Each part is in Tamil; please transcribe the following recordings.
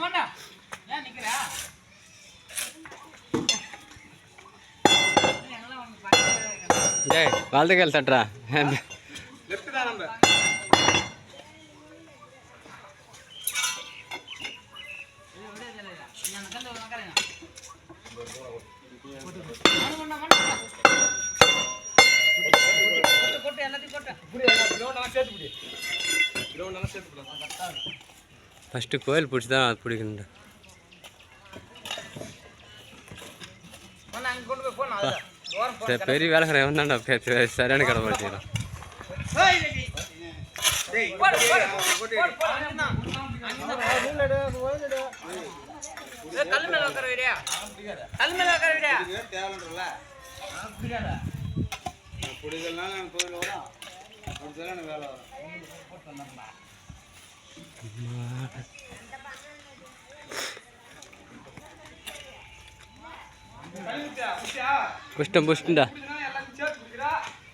ஓண்டா ஏன் நிக்கிறா டேய் வலது கால் தட்டுறா லெஃப்ட் தான் நம்ம போட்டு எல்லாத்தையும் போட்டு கிரௌண்ட் எல்லாம் சேர்த்து கிரௌண்ட் எல்லாம் சேர்த்து ஃபஸ்ட்டு கோயில் பிடிச்சி தான் அது பிடிக்கணும்டா. அங்கே கொண்டு போய் போன அதில் ஓரம் போ சரி பெரிய வேலைக்காரன் வந்தாண்டா சரியான கடை மேல உட்கார விடியா மேல உட்கார விடியா தேவைன்றல பிடிக்கலாம் கோயில் வரும். வேலை வரும். குஷ்டம் புஷ்டா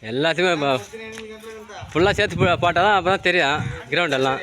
எல்லாத்தையுமே ஃபுல்லாக சேர்த்து போட்டால் தான் அப்போ தான் தெரியும் கிரவுண்டெல்லாம்